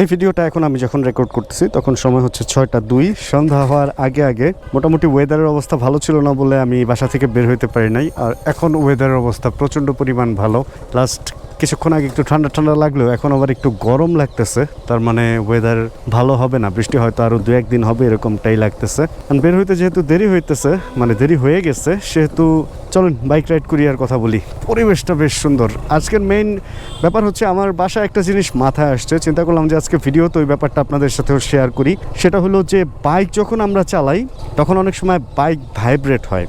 এই ভিডিওটা এখন আমি যখন রেকর্ড করতেছি, তখন সময় হচ্ছে ছয়টা দুই। সন্ধ্যা হওয়ার আগে আগে মোটামুটি ওয়েদারের অবস্থা ভালো ছিল না বলে আমি বাসা থেকে বের হইতে পারি নাই। আর এখন ওয়েদারের অবস্থা প্রচণ্ড পরিমাণ ভালো। লাস্ট কিছুক্ষণ আগে একটু ঠান্ডা ঠান্ডা লাগলেও এখন আবার একটু গরম লাগতেছে। তার মানে ওয়েদার ভালো হবে না, বৃষ্টি হয়তো আরও দু একদিন হবে এরকমটাই লাগতেছে। বের হইতে যেহেতু দেরি হইতেছে মানে দেরি হয়ে গেছে, সেহেতু চলুন বাইক রাইড করি আর কথা বলি। পরিবেশটা বেশ সুন্দর। আজকের মেইন ব্যাপার হচ্ছে আমার বাসায় একটা জিনিস মাথায় আসছে। চিন্তা করলাম যে আজকে ভিডিওতে ওই ব্যাপারটা আপনাদের সাথেও শেয়ার করি। সেটা হলো যে বাইক যখন আমরা চালাই, তখন অনেক সময় বাইক ভাইব্রেট হয়।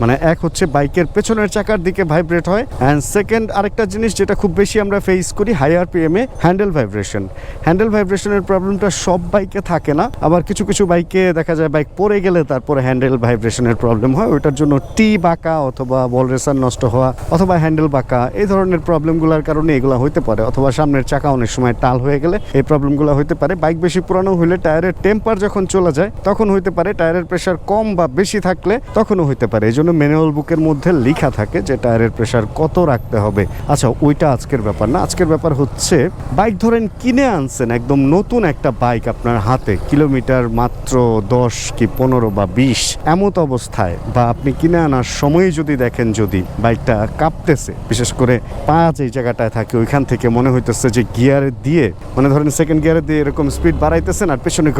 মানে এক হচ্ছে বাইকের পেছনের চাকার দিকে ভাইব্রেট হয় অ্যান্ড সেকেন্ড আরেকটা জিনিস যেটা খুব বেশি আমরা ফেস করি হায়ার পিএমে হ্যান্ডেল ভাইব্রেশন হ্যান্ডেল ভাইব্রেশনের প্রবলেমটা সব বাইকে থাকে না, আবার কিছু কিছু বাইকে দেখা যায় বাইক পড়ে গেলে তারপরে হ্যান্ডেল ভাইব্রেশনের প্রবলেম হয়, ওইটার জন্য টি বাঁকা অথবা বল রেসার নষ্ট হওয়া, অথবা হ্যান্ডেল বাঁকা, এই ধরনের প্রবলেমগুলোর কারণে এগুলো হইতে পারে, অথবা সামনের চাকা অনেক সময় টাল হয়ে গেলে এই প্রবলেমগুলো হইতে পারে। বাইক বেশি পুরানো হইলে টায়ারের টেম্পার যখন চলে যায়, তখন হইতে পারে টায়ারের প্রেশার কম বা বেশি থাকলে তখনও হইতে পারে, এই জন্য ম্যানুয়াল বুকের মধ্যে লেখা থাকে যে টায়ারের প্রেশার কত রাখতে হবে। আচ্ছা ওইটা আজকের ব্যাপার না। আজকের ব্যাপার হচ্ছে বাইক ধরেন কিনে আনছেন একদম নতুন একটা বাইক আপনার হাতে, কিলোমিটার মাত্র দশ কি পনেরো বা বিশ, এমত অবস্থায় বা আপনি কিনে আনার সময় যদি দেখেন যদি বাইকটা কাঁপতেছে, বিশেষ করে পা যেই জায়গাটায় থাকে, ওইখান থেকে মনে হইতেছে যে গিয়ারে দিয়ে মানে ধরেন সেকেন্ড গিয়ারে দিয়ে এরকম স্পিড বাড়াইতেছেন আর পেছনে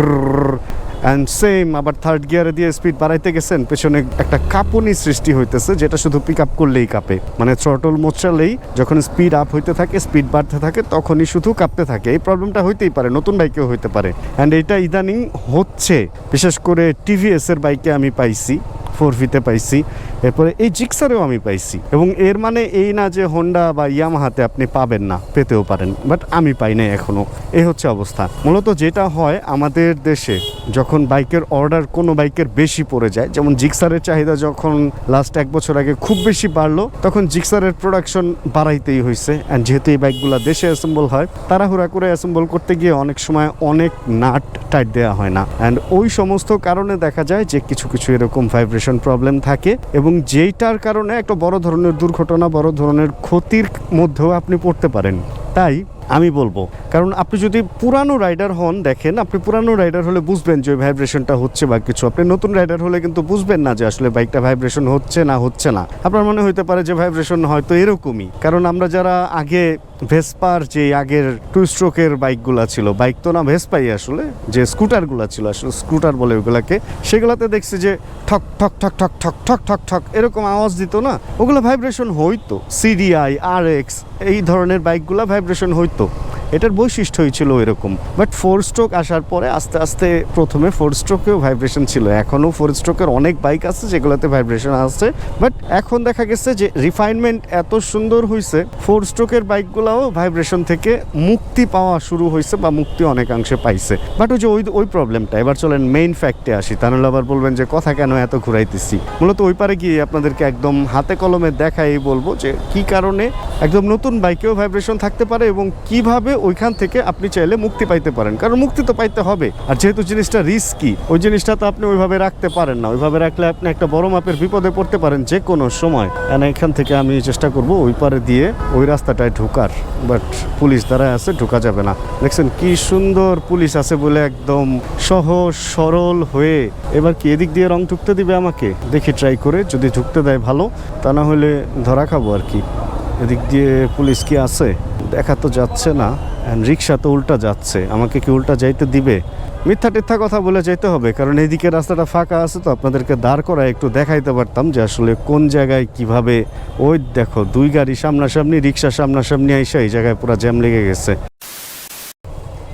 অ্যান্ড সেম আবার থার্ড গিয়ারে দিয়ে স্পিড বাড়াইতে গেছেন, পেছনে একটা কাঁপুনি সৃষ্টি হইতেছে, যেটা শুধু পিক আপ করলেই কাঁপে। মানে থ্রটল মোচালেই যখন স্পিড আপ হইতে থাকে স্পিড বাড়তে থাকে, তখনই শুধু কাঁপতে থাকে। এই প্রবলেমটা হইতেই পারে, নতুন বাইকেও হইতে পারে। অ্যান্ড এটা ইদানিং হচ্ছে। বিশেষ করে টিভিএস এর বাইকে আমি পাইছি ফোর ফিতে পাইছি, এরপরে এই জিক্সারেও আমি পাইছি। এবং এর মানে এই না যে হোন্ডা বা ইয়ামাহাতে আপনি পাবেন না, পেতেও পারেন বাট আমি পাই নাই এখনও এই হচ্ছে অবস্থা। মূলত যেটা হয়, আমাদের দেশে যখন বাইকের অর্ডার কোনো বাইকের বেশি পড়ে যায়, যেমন জিক্সারের চাহিদা যখন লাস্ট এক বছর আগে খুব বেশি বাড়লো, তখন জিক্সারের প্রোডাকশন বাড়াইতেই হয়েছে অ্যান্ড যেহেতু এই বাইকগুলো দেশে অ্যাসেম্বল হয়, তাড়াহুড়া করে অ্যাসেম্বল করতে গিয়ে অনেক সময় অনেক নাট টাইট দেওয়া হয় না। অ্যান্ড ওই সমস্ত কারণে দেখা যায় যে কিছু কিছু এরকম ভাইব্রেশন প্রবলেম থাকে এবং যেইটার কারণে একটা বড় ধরনের দুর্ঘটনা, বড় ধরনের ক্ষতির মধ্যেও আপনি পড়তে পারেন। তাই আমি বলব। কারণ আপনি যদি পুরানো রাইডার হন, দেখেন, আপনি পুরানো রাইডার হলে বুঝবেন যে ভাইব্রেশনটা হচ্ছে বা কিছু। আপনি নতুন রাইডার হলে কিন্তু বুঝবেন না যে আসলে বাইকটা ভাইব্রেশন হচ্ছে না হচ্ছে না। আপনার মনে হইতে পারে যে ভাইব্রেশন হয়তো এরকমই। কারণ আমরা যারা আগে ভেসপার যে আগের টু স্ট্রোকের বাইকগুলো ছিল, বাইক তো না ভেসপাই আসলে, যে স্কুটারগুলো ছিল, আসলে স্কুটার বলে ওগুলাকে সেগুলোতে দেখছি যে ঠক ঠক ঠক ঠক ঠক ঠক ঠক ঠক, এরকম আওয়াজ দিত না। ওগুলো ভাইব্রেশন হইতো। সিডিআই আর এক্স এই ধরনের বাইকগুলো ভাইব্রেশন হইতো এটার বৈশিষ্ট্যই ছিল এরকম। বাট ফোর স্ট্রোক আসার পরে আস্তে আস্তে প্রথমে ফোর স্ট্রোকেও ভাইব্রেশন ছিল। এখনও ফোর স্ট্রোকের অনেক বাইক আছে যেগুলোতে ভাইব্রেশন আসছে বাট এখন দেখা গেছে যে রিফাইনমেন্ট এত সুন্দর হয়েছে ফোর স্ট্রোকের বাইকগুলোও ভাইব্রেশন থেকে মুক্তি পাওয়া শুরু হয়েছে বা মুক্তি অনেকাংশে পাইছে। বাট ওই যে ওই ওই প্রবলেমটা এবার চলেন মেইন ফ্যাক্টে আসি। তাহলে আবার বলবেন যে কথা কেন এত ঘুরাইতেছি? মূলত ওই পারে গিয়ে আপনাদেরকে একদম হাতে কলমে দেখাই বলব যে কি কারণে একদম নতুন বাইকেও ভাইব্রেশন থাকতে পারে এবং কীভাবে ওইখান থেকে আপনি চাইলে মুক্তি পাইতে পারেন? কারণ মুক্তি তো পাইতে হবে। আর যেহেতু জিনিসটা রিস্কি ওই জিনিসটা তো আপনি ওইভাবে রাখতে পারেন না। ওইভাবে রাখলে আপনি একটা বড় মাপের বিপদে পড়তে পারেন যে কোনো সময়। এখান থেকে আমি চেষ্টা করব ওই পারে দিয়ে ওই রাস্তাটায় ঢোকার। বাট পুলিশ দ্বারা আছে, ঢোকা যাবে না। দেখছেন কি সুন্দর পুলিশ আছে বলে একদম সহজ, সরল হয়ে। এবার কি এদিক দিয়ে রং ঢুকতে দিবে আমাকে? দেখি ট্রাই করে, যদি ঢুকতে দেয় ভালো, তা না হলে ধরা খাব আর কি। এদিক দিয়ে পুলিশ কি আছে? দেখা তো যাচ্ছে না রিক্সা তো উল্টা যাচ্ছে। আমাকে কি উল্টা যাইতে দিবে? মিথ্যা টিথ্যা কথা বলে যাইতে হবে, কারণ এইদিকে রাস্তাটা ফাঁকা আছে তো আপনাদেরকে দাঁড় করায় একটু দেখাইতে পারতাম যে আসলে কোন জায়গায় কীভাবে ওই দেখো, দুই গাড়ি সামনাসামনি রিক্সা সামনাসামনি আইসা এই জায়গায় পুরো জ্যাম লেগে গেছে।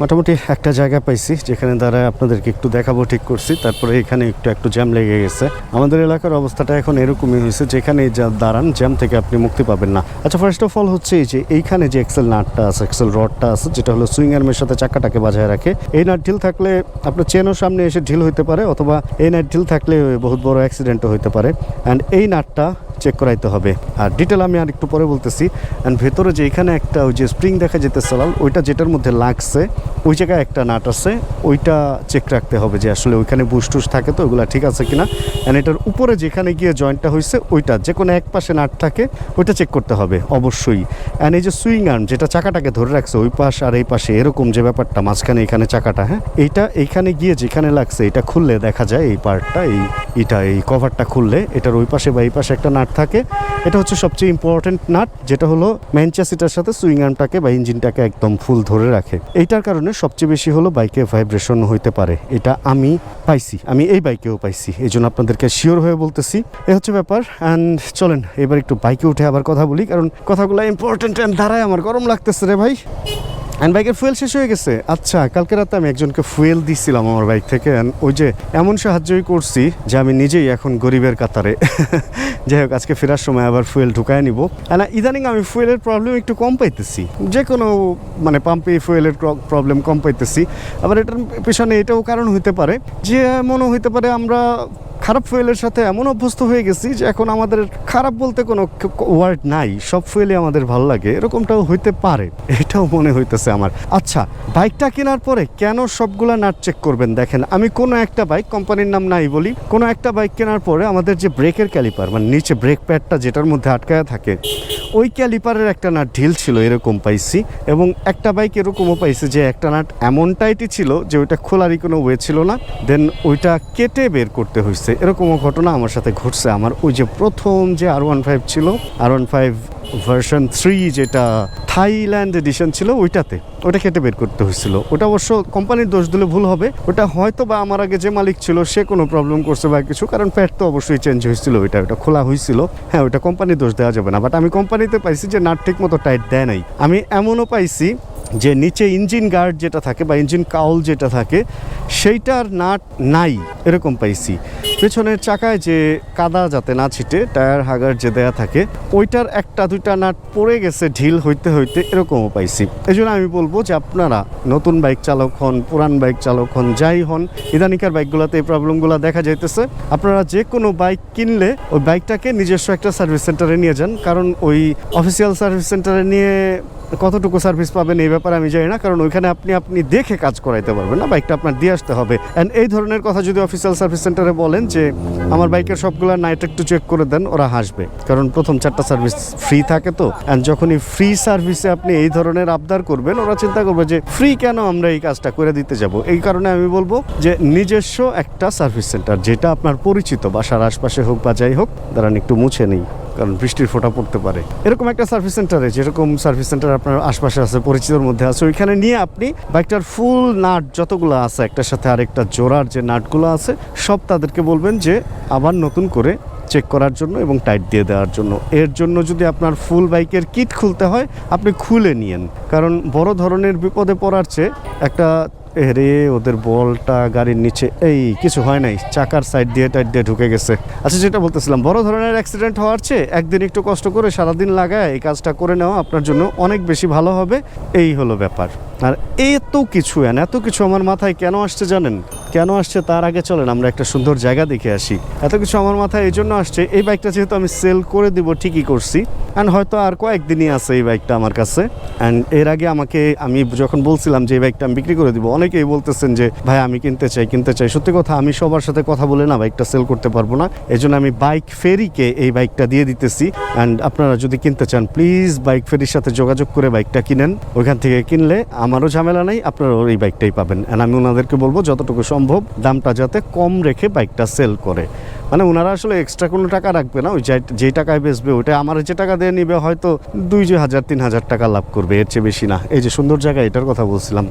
মোটামুটি একটা জায়গা পাইছি, যেখানে দাঁড়ায় আপনাদেরকে একটু দেখাবো, ঠিক করছি। তারপরে এখানে একটু একটু জ্যাম লেগে গেছে। আমাদের এলাকার অবস্থাটা এখন এরকমই হয়েছে যেখানে যা দাঁড়ান, জ্যাম থেকে আপনি মুক্তি পাবেন না। আচ্ছা ফার্স্ট অফ অল হচ্ছে এই যে, এইখানে যে এক্সেল নাটটা আছে এক্সেল রডটা আছে, যেটা হলো সুইং আর্মের সাথে চাকাটাকে বাজায় রাখে। এই নাট ঢিল থাকলে আপনার চেনও সামনে এসে ঢিল হইতে পারে, অথবা এই নাট ঢিল থাকলে বহুত বড় অ্যাক্সিডেন্টও হইতে পারে। অ্যান্ড এই নাটটা চেক করাইতে হবে। আর ডিটেল আমি আর একটু পরে বলতেছি। অ্যান্ড ভেতরে যে এখানে একটা ওই যে স্প্রিং দেখা যেতেছে লাল ওইটা যেটার মধ্যে লাগছে, ওই জায়গায় একটা নাট আছে, ওইটা চেক রাখতে হবে যে আসলে ওইখানে বুশ টুস থাকে তো ওগুলো ঠিক আছে কিনা। অ্যান্ড এটার উপরে যেখানে গিয়ে জয়েন্টটা হয়েছে ওইটা, যে কোনো এক পাশে নাট থাকে, ওইটা চেক করতে হবে, অবশ্যই। অ্যান্ড এই যে সুইং আর্ম যেটা চাকাটাকে ধরে রাখছে, ওই পাশ আর এই পাশে, এরকম যে ব্যাপারটা, মাঝখানে এখানে চাকাটা হ্যাঁ? এইটা এইখানে গিয়ে যেখানে লাগছে, এটা খুললে দেখা যায়, এই পার্টটা এই এটা এই কভারটা খুললে, এটার ওই পাশে বা এই পাশে একটা নাট থাকে। এটা হচ্ছে সবচেয়ে ইম্পর্টেন্ট নাট, যেটা হলো ম্যানচাসিটার সাথে সুইং আর্মটাকে বা ইঞ্জিনটাকে একদম ফুল ধরে রাখে। এইটার কারণে সবচেয়ে বেশি হলো বাইকে ভাইব্রেশন হইতে পারে। এটা আমি পাইছি, আমি এই বাইকেও পাইছি এই জন্য আপনাদেরকে শিওর হয়ে বলতেছি। এ হচ্ছে ব্যাপার অ্যান্ড চলেন, এবার একটু বাইকে উঠে আবার কথা বলি, কারণ কথাগুলো ইম্পর্টেন্ট অ্যান্ড দাঁড়ায় আমার, গরম লাগতেছে রে ভাই। অ্যান্ড বাইকের ফুয়েল শেষ হয়ে গেছে। আচ্ছা কালকে রাতে আমি একজনকে ফুয়েল দিছিলাম আমার বাইক থেকে। ওই যে এমন সাহায্যই করছি যে আমি নিজেই এখন গরিবের কাতারে। যাই হোক, আজকে ফেরার সময় আবার ফুয়েল ঢুকায় নিব। না ইদানিং আমি ফুয়েলের প্রবলেম একটু কম পাইতেছি। যে কোনো মানে পাম্পে ফুয়েলের প্রবলেম কম পাইতেছি। আবার এটার পেছনে এটাও কারণ হতে পারে যে এমনও হইতে পারে আমরা খারাপ ফুয়েলের সাথে এমন অভ্যস্ত হয়ে গেছি যে এখন আমাদের খারাপ বলতে কোনো ওয়ার্ড নাই। সব ফুয়েলই আমাদের ভালো লাগে, এরকমটাও হইতে পারে, এটাও মনে হইতেছে আমার। আচ্ছা বাইকটা কেনার পরে কেন সবগুলা নাট চেক করবেন? দেখেন, আমি কোনো একটা বাইক কোম্পানির নাম নাই বলি, কোনো একটা বাইক কেনার পরে আমাদের যে ব্রেকের ক্যালিপার মানে নিচে ব্রেক প্যাডটা যেটার মধ্যে আটকায় থাকে ওই ক্যালিপারের একটা নাট ঢিল ছিল, এরকম পাইছি। এবং একটা বাইক এরকমও পাইছি যে একটা নাট এমন টাইটই ছিল যে ওইটা খোলারই কোনো ওয়ে ছিল না। দেন ওইটা কেটে বের করতে হয়েছে এরকমও ঘটনা আমার সাথে ঘটছে। আমার ওই যে প্রথম যে আর ওয়ান ফাইভ ছিল R one five version three যেটা থাইল্যান্ড এডিশন ছিল, ওইটাতে। ওটা কেটে বের করতে হয়েছিল। ওটা অবশ্য কোম্পানির দোষ দিলে ভুল হবে। ওটা হয়তো বা আমার আগে যে মালিক ছিল, সে কোনো প্রবলেম করছে বা কিছু, কারণ প্যাড তো অবশ্যই চেঞ্জ হয়েছিল ওইটা ওটা খোলা হয়েছিল। হ্যাঁ ওটা কোম্পানির দোষ দেওয়া যাবে না। বাট আমি কোম্পানিতে পাইছি যে নাট ঠিক মতো টাইট দেয় নাই। আমি এমনও পাইছি যে নিচে ইঞ্জিন গার্ড যেটা থাকে বা ইঞ্জিন কাউল যেটা থাকে, সেইটার নাট নাই, এরকম পাইছি। পেছনের চাকায় যে কাদা যাতে না ছিটে টায়ার হাগার যে দেয়া থাকে, ওইটার একটা দুইটা নাট পড়ে গেছে ঢিল হইতে হইতে এরকমও পাইছি। এই আমি বলব যে আপনারা নতুন বাইক চালক হন, পুরান বাইক চালক হন, যাই হন, ইদানিকার বাইকগুলোতে এই প্রবলেমগুলো দেখা যাইতেছে। আপনারা যে কোনো বাইক কিনলে ওই বাইকটাকে নিজস্ব একটা সার্ভিস সেন্টারে নিয়ে যান, কারণ ওই অফিসিয়াল সার্ভিস সেন্টারে নিয়ে কতটুকু সার্ভিস পাবেন এই ব্যাপারে আমি জানি না, কারণ ওইখানে আপনি আপনি দেখে কাজ করাইতে পারবেন না বাইকটা আপনার দিয়ে আসতে হবে। অ্যান্ড এই ধরনের কথা যদি অফিসিয়াল সার্ভিস সেন্টারে বলেন যে, আমার বাইকের সবগুলো নাইট একটু চেক করে দেন, ওরা হাসবে। কারণ প্রথম চারটা সার্ভিস ফ্রি থাকে তো। অ্যান্ড যখনই ফ্রি সার্ভিসে আপনি এই ধরনের আবদার করবেন, ওরা চিন্তা করবে যে ফ্রি কেন আমরা এই কাজটা করে দিতে যাব? এই কারণে আমি বলব যে, নিজস্ব একটা সার্ভিস সেন্টার যেটা আপনার পরিচিত, বাসার আশপাশে হোক বা যাই হোক, দাঁড়ান একটু মুছে নেই। কারণ বৃষ্টির ফোঁটা পড়তে পারে। এরকম একটা সার্ভিস সেন্টারে যেরকম সার্ভিস সেন্টার আপনার আশপাশে আছে, পরিচিতর মধ্যে আছে, ওইখানে নিয়ে আপনি বাইকটার ফুল নাট যতগুলো আছে, একটার সাথে আরেকটা জোড়ার যে নাটগুলো আছে, সব তাদেরকে বলবেন যে আবার নতুন করে চেক করার জন্য এবং টাইট দিয়ে দেওয়ার জন্য। এর জন্য যদি আপনার ফুল বাইকের কিট খুলতে হয়, আপনি খুলে নিয়েন। কারণ বড় ধরনের বিপদে পড়ার চেয়ে একটা এরে, ওদের বলটা গাড়ির নিচে, এই, কিছু হয় নাই। চাকার সাইড দিয়ে টাইড দিয়ে ঢুকে গেছে। আচ্ছা যেটা বলতেছিলাম, বড় ধরনের অ্যাক্সিডেন্ট হওয়ার চেয়ে একদিন একটু কষ্ট করে সারাদিন লাগায় এই কাজটা করে নেওয়া আপনার জন্য অনেক বেশি ভালো হবে। এই হলো ব্যাপার। আর এত কিছু এন, এত কিছু আমার মাথায় কেন আসছে জানেন? কেন আসছে তার আগে চলেন, আমরা একটা সুন্দর জায়গা দেখে আসি। এত কিছু আমার মাথায় এই জন্য আসছে, এই বাইকটা যেহেতু আমি সেল করে দিব, ঠিকই করছি। অ্যান্ড হয়তো আর কয়েকদিনই আছে এই বাইকটা আমার কাছে। অ্যান্ড এর আগে আমাকে, আমি যখন বলছিলাম যে এই বাইকটা আমি বিক্রি করে দিব, অনেকেই বলতেছেন যে, ভাই, আমি কিনতে চাই কিনতে চাই। সত্যি কথা, আমি সবার সাথে কথা বলে না বাইকটা সেল করতে পারব না। এই জন্য আমি বাইক ফেরিকে এই বাইকটা দিয়ে দিতেছি। অ্যান্ড আপনারা যদি কিনতে চান, প্লিজ বাইক ফেরির সাথে যোগাযোগ করে বাইকটা কিনেন। ওইখান থেকে কিনলে আমারও ঝামেলা নাই আপনারা এই বাইকটাই পাবেন। অ্যান্ড আমি ওনাদেরকে বলব, যতটুকু সম্ভব দামটা যাতে কম রেখে বাইকটা সেল করে। মানে ওনারা আসলে এক্সট্রা কোনো টাকা রাখবে না, ওই যে- টাকায় বেচবে, ওইটা আমার যে টাকা দিয়ে নিবে, হয়তো দুই যে হাজার, তিন হাজার টাকা লাভ করবে, এর চেয়ে বেশি না। এই যে সুন্দর জায়গা, এটার কথা বলছিলাম।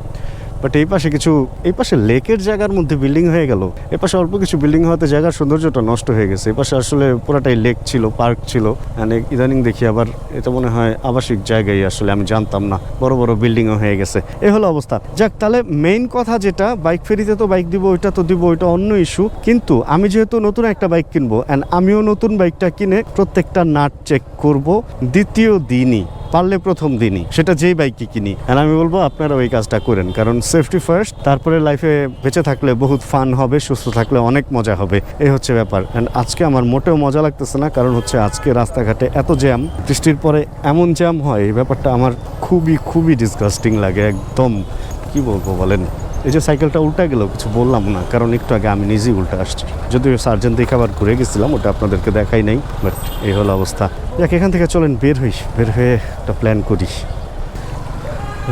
বাট এই পাশে কিছু, এই পাশে লেকের জায়গার মধ্যে বিল্ডিং হয়ে গেল। এ পাশে অল্প কিছু বিল্ডিং হওয়াতে জায়গার সৌন্দর্যটা নষ্ট হয়ে গেছে। এ পাশে আসলে পুরাটাই লেক ছিল পার্ক ছিল। মানে ইদানিং দেখি আবার এটা মনে হয় আবাসিক জায়গায় আসলে, আমি জানতাম না। বড় বড় বিল্ডিংও হয়ে গেছে। এ হলো অবস্থা। যাক, তাহলে মেইন কথা যেটা বাইক ফেরিতে তো বাইক দিব, ওইটা তো দিব, ওইটা অন্য ইস্যু কিন্তু আমি যেহেতু নতুন একটা বাইক কিনবো অ্যান্ড আমিও নতুন বাইকটা কিনে প্রত্যেকটা নাট চেক করব, দ্বিতীয় দিনই। পারলে প্রথম দিনই। সেটা যেই বাইকই কিনি। আর আমি বলব আপনারা ওই কাজটা করেন। কারণ সেফটি ফার্স্ট তারপরে লাইফে বেঁচে থাকলে বহুত ফান হবে, সুস্থ থাকলে অনেক মজা হবে। এই হচ্ছে ব্যাপার। অ্যান্ড আজকে আমার মোটেও মজা লাগতেছে না, কারণ হচ্ছে আজকে রাস্তাঘাটে এত জ্যাম বৃষ্টির পরে এমন জ্যাম হয়, এই ব্যাপারটা আমার খুবই খুবই ডিসগাস্টিং লাগে, একদম, কি বলব বলেন? এই যে সাইকেলটা উল্টা গেল কিছু বললাম না, কারণ একটু আগে আমি নিজেই উল্টা আসছি। যদিও সার্জেন্ট দেখে আবার ঘুরে গেছিলাম, ওটা আপনাদেরকে দেখাই নাই, বাট এই হলো অবস্থা। যাক, এখান থেকে চলেন, বের হই, বের হয়ে একটা প্ল্যান করি।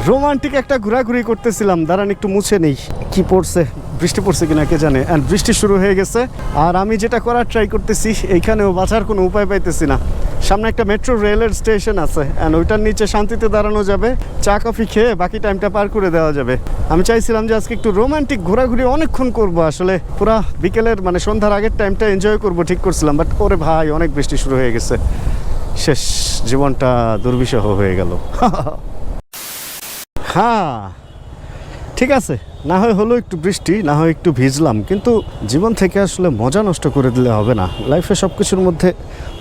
রোমান্টিক একটা ঘোরাঘুরি করতেছিলাম, দাঁড়ান একটু মুছে নেই। কি পড়ছে? বৃষ্টি পড়ছে কিনা কে জানে? অ্যান্ড বৃষ্টি শুরু হয়ে গেছে, আর আমি যেটা করার ট্রাই করতেছি, এইখানেও বাঁচার কোনো উপায় পাইতেছি না। সামনে একটা মেট্রো রেলের স্টেশন আছে অ্যান্ড ওইটার নিচে শান্তিতে দাঁড়ানো যাবে, চা কফি খেয়ে বাকি টাইমটা পার করে দেওয়া যাবে। আমি চাইছিলাম যে আজকে একটু রোমান্টিক ঘোরাঘুরি অনেকক্ষণ করব, আসলে পুরা বিকেলের মানে সন্ধ্যার আগের টাইমটা এনজয় করব, ঠিক করছিলাম বাট ওরে ভাই, অনেক বৃষ্টি শুরু হয়ে গেছে। শেষ, জীবনটা দুর্বিষহ হয়ে গেল। হ্যাঁ ঠিক আছে। না হয় হলো একটু বৃষ্টি, না হয় একটু ভিজলাম, কিন্তু জীবন থেকে আসলে মজা নষ্ট করে দিলে হবে না। লাইফে সব কিছুর মধ্যে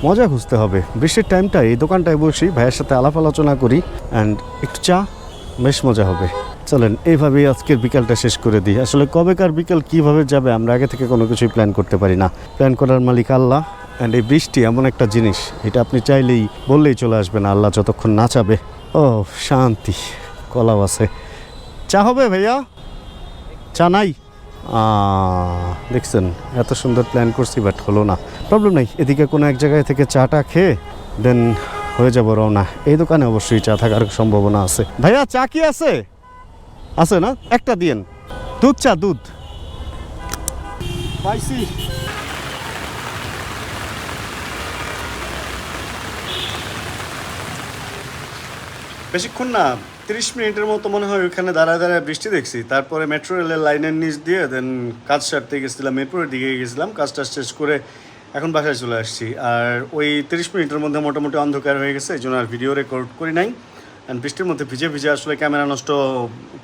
মজা খুঁজতে হবে। বৃষ্টির টাইমটা এই দোকানটায় বসি, ভাইয়ের সাথে আলাপ আলোচনা করি অ্যান্ড একটু চা, বেশ মজা হবে। চলেন, এইভাবেই আজকের বিকালটা শেষ করে দিই। আসলে কবেকার বিকাল, কীভাবে যাবে, আমরা আগে থেকে কোনো কিছুই প্ল্যান করতে পারি না। প্ল্যান করার মালিক আল্লাহ অ্যান্ড এই বৃষ্টি এমন একটা জিনিস, এটা আপনি চাইলেই বললেই চলে আসবে না, আল্লাহ যতক্ষণ না চাবে। ও শান্তি, কলাও আছে। চা হবে ভাইয়া? চা নাই? দেখছেন, এত সুন্দর প্ল্যান করছি বাট হলো না। প্রবলেম নেই, এদিকে কোনো এক জায়গায় থেকে চাটা খেয়ে দেন হয়ে যাব রওনা। এই দোকানে অবশ্যই চা থাকার সম্ভাবনা আছে। ভাইয়া, চা কি আছে? আছে না? একটা দিয়েন। দুধ চা, দুধ। পাইছি। বেশিক্ষণ না। তিরিশ মিনিটের মতো মনে হয় ওখানে দাঁড়ায় দাঁড়ায় বৃষ্টি দেখছি। তারপরে মেট্রো রেলের লাইনের নিচ দিয়ে দেন কাজ সারতে গেছিলাম মিরপুরের দিকে গেছিলাম, কাজটা শেষ করে এখন বাসায় চলে আসছি। আর ওই তিরিশ মিনিটের মধ্যে মোটামুটি অন্ধকার হয়ে গেছে, এই জন্য আর ভিডিও রেকর্ড করি নাই। অ্যান্ড বৃষ্টির মধ্যে ভিজে ভিজে আসলে ক্যামেরা নষ্ট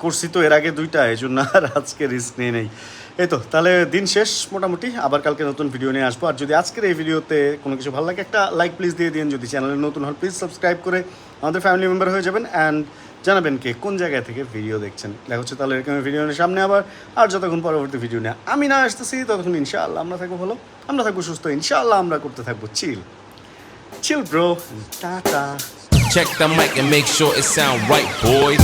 করছি তো এর আগে দুইটা, এই জন্য আর আজকে রিস্ক নিয়ে নেই। এই তো তাহলে দিন শেষ মোটামুটি আবার কালকে নতুন ভিডিও নিয়ে আসব। আর যদি আজকের এই ভিডিওতে কোনো কিছু ভালো লাগে একটা লাইক প্লিজ দিয়ে দিন। যদি চ্যানেলে নতুন হন প্লিজ সাবস্ক্রাইব করে আমাদের ফ্যামিলি মেম্বার হয়ে যাবেন অ্যান্ড জানাবেন কে কোন জায়গা থেকে ভিডিও দেখছেন। দেখা হচ্ছে তাহলে এরকম ভিডিও নিয়ে সামনে আবার। আর যতক্ষণ পরবর্তী ভিডিও নিয়ে আমি না আসতেছি ততক্ষণ ইনশাআল্লাহ আমরা থাকব ভালো আমরা থাকব সুস্থ ইনশাআল্লাহ আমরা করতে থাকব chill chill bro tata. Check the mic and make sure it sound right, boys.